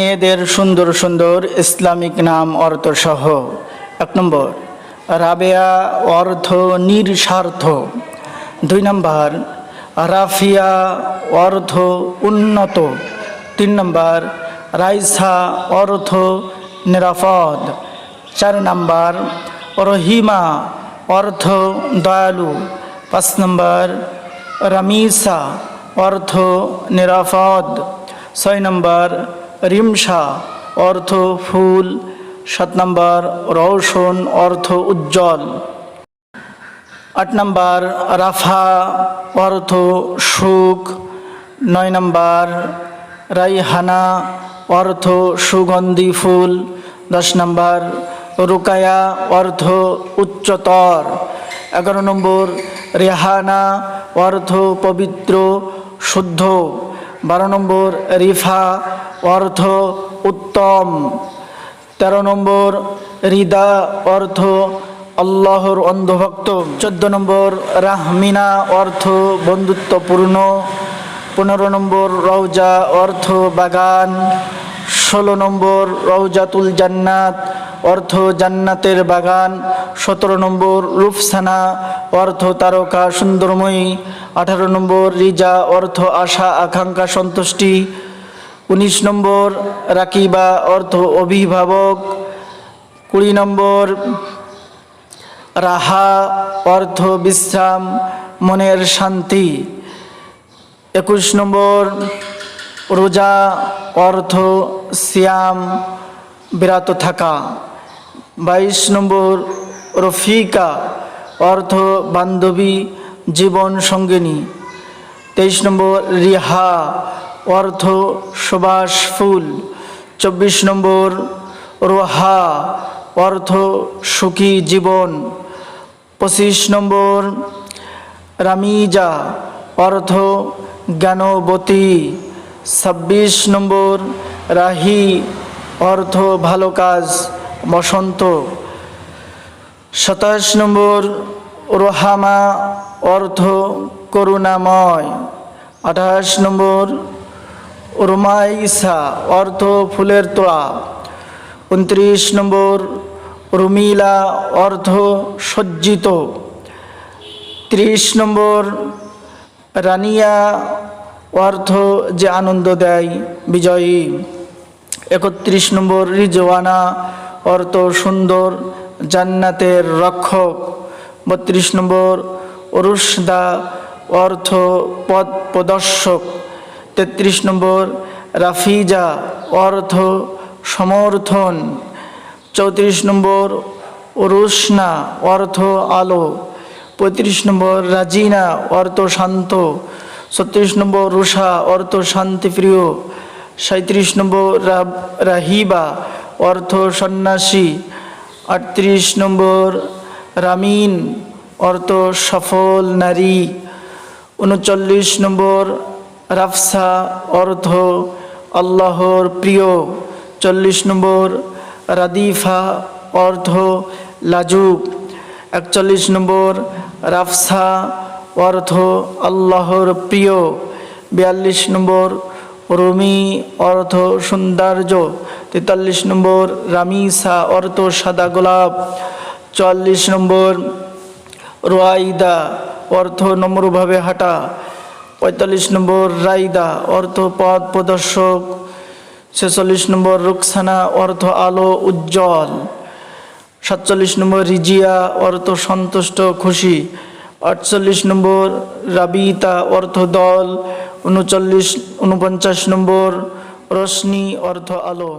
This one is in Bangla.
মেয়েদের সুন্দর সুন্দর ইসলামিক নাম অর্থ সহ এক নম্বর, রাবেয়া অর্থ নির্স্বার্থ দুই নম্বর, রাফিয়া অর্থ উন্নত। তিন নম্বর, রাইসা অর্থ নিরাপদ। চার নম্বর, রহিমা অর্থ দয়ালু। পাঁচ নম্বর, রামিসা অর্থ নিরাপদ। ছয় নম্বর রিমসা অর্থ ফুল, সাত নম্বর রৌশন অর্থ উজ্জ্বল। আট নম্বর, রাফা, অর্থ সুখ। নয় নম্বর, রাইহানা, অর্থ সুগন্ধি ফুল। দশ নম্বর, রুকায়া, অর্থ উচ্চতর। এগারো নম্বর, রেহানা, অর্থ পবিত্র, শুদ্ধ। বারো নম্বর, রিফা অর্থ উত্তম। তেরো নম্বর রিদা অর্থ আল্লাহর অন্ধভক্ত। চোদ্দ নম্বর, রাহমিনা অর্থ বন্ধুত্বপূর্ণ। পনেরো নম্বর রৌজা অর্থ বাগান। ষোলো নম্বর রৌজাতুল জান্নাত অর্থ জান্নাতের বাগান। সতেরো নম্বর রূপসানা অর্থ তারকা সুন্দরময়ী। আঠারো নম্বর, রিজা অর্থ আশা, আকাঙ্ক্ষা, সন্তুষ্টি। উনিশ নম্বর রাকিবা অর্থ অভিভাবক, কুড়ি নম্বর রাহা অর্থ বিশ্রাম, মনের শান্তি। একুশ নম্বর রোজা অর্থ সিয়াম, বিরাত থাকা। বাইশ নম্বর রফিকা অর্থ বান্ধবী, জীবন সঙ্গিনী। তেইশ নম্বর রিহা অর্থ সুবাস ফুল, চব্বিশ নম্বর রোহা অর্থ সুখী জীবন, পঁচিশ নম্বর রামিজা অর্থ জ্ঞানবতী, ছাব্বিশ নম্বর রাহি অর্থ ভালো কাজ, বসন্ত, সাতাশ নম্বর রোহামা অর্থ করুণাময়, আঠাশ নম্বর রুমাইসা অর্থ ফুলের তোড়া। উনত্রিশ নম্বর, রুমিলা অর্থ সজ্জিত। ত্রিশ নম্বর, রানিয়া অর্থ যে আনন্দ দেয়, বিজয়ী। একত্রিশ নম্বর, রিজওয়ানা অর্থ সুন্দর, জান্নাতের রক্ষক। বত্রিশ নম্বর অরুষদা অর্থ পদ প্রদর্শক তেত্রিশ নম্বর, রাফিজা অর্থ সমর্থন। চৌত্রিশ নম্বর, রুশনা অর্থ আলো। পঁয়ত্রিশ নম্বর, রাজিনা অর্থ শান্ত। ছত্রিশ নম্বর রুষা অর্থ শান্তিপ্রিয়। সাঁত্রিশ নম্বর রাহিবা অর্থ সন্ন্যাসী। আটত্রিশ নম্বর, রামিন অর্থ সফল নারী। উনচল্লিশ নম্বর রাফসা অর্থ আল্লাহর প্রিয়, চল্লিশ নম্বর, রাদিফা অর্থ লাজুক, একচল্লিশ নম্বর, রাফসা অর্থ আল্লাহর প্রিয়, বিয়াল্লিশ নম্বর, রমি অর্থ সৌন্দর্য, তেতাল্লিশ নম্বর, রামিসা অর্থ সাদা গোলাপ, চুয়াল্লিশ নম্বর, রোয়াইদা অর্থ নম্রভাবে হাঁটা পঁয়তাল্লিশ নম্বর রাইদা, অর্থ পথ প্রদর্শক। ছেচল্লিশ নম্বর রুকসানা, অর্থ আলো উজ্জ্বল। সাতচল্লিশ নম্বর রিজিয়া, অর্থ সন্তুষ্ট, খুশি। আটচল্লিশ নম্বর রাবিতা, অর্থ দল। উনচল্লিশ, উনপঞ্চাশ নম্বর রশ্মি, অর্থ আলো।